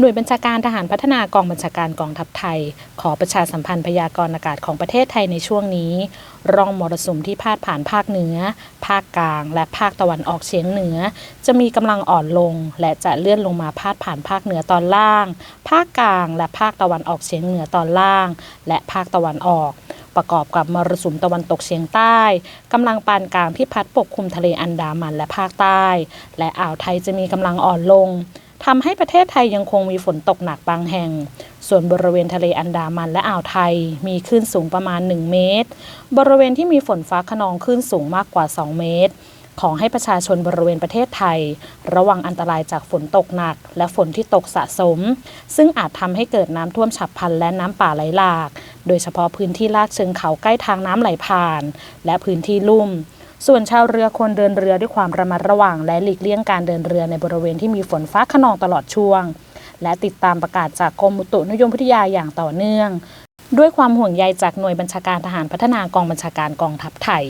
หน่วยบัญชาการทหารพัฒนากองบัญชาการกองทัพไทย ขอประชาสัมพันธ์พยากรณ์อากาศของประเทศไทยในช่วงนี้ ร่องมรสุมที่พาดผ่านภาคเหนือ ภาคกลาง และภาคตะวันออกเฉียงเหนือ จะมีกำลังอ่อนลง และจะเลื่อนลงมาพาดผ่านภาคเหนือตอนล่าง ภาคกลาง และภาคตะวันออกเฉียงเหนือตอนล่าง และภาคตะวันออกประกอบกับมรสุมตะวันตกเฉียงใต้กำลังปานกลางที่พัดปกคลุมทะเลอันดามันและภาคใต้ และอ่าวไทยจะมีกำลังอ่อนลง ทำให้ประเทศไทยยังคงมีฝนตกหนักบางแห่ง ส่วนบริเวณทะเลอันดามันและอ่าวไทย มีคลื่นสูงประมาณ 1 เมตร บริเวณที่มีฝนฟ้าขนองคลื่นสูงมากกว่า 2 เมตร ขอให้ประชาชนบริเวณประเทศไทย ระวังอันตรายจากฝนตกหนัก และฝนที่ตกสะสม ซึ่งอาจทำให้เกิดน้ำท่วมฉับพลันและน้ำป่าไหลหลาก โดยเฉพาะพื้นที่ลาดเชิงเขาใกล้ทางน้ำไหลผ่าน และพื้นที่ลุ่ม ส่วนชาวเรือควรเดินเรือด้วยความระมัดระวัง และหลีกเลี่ยงการเดินเรือในบริเวณที่มีฝนฟ้าขนองตลอดช่วง และติดตามประกาศจากกรมอุตุนิยมวิทยาอย่างต่อเนื่อง ด้วยความห่วงใยจากหน่วยบัญชาการทหารพัฒนากองบัญชาการกองทัพไทย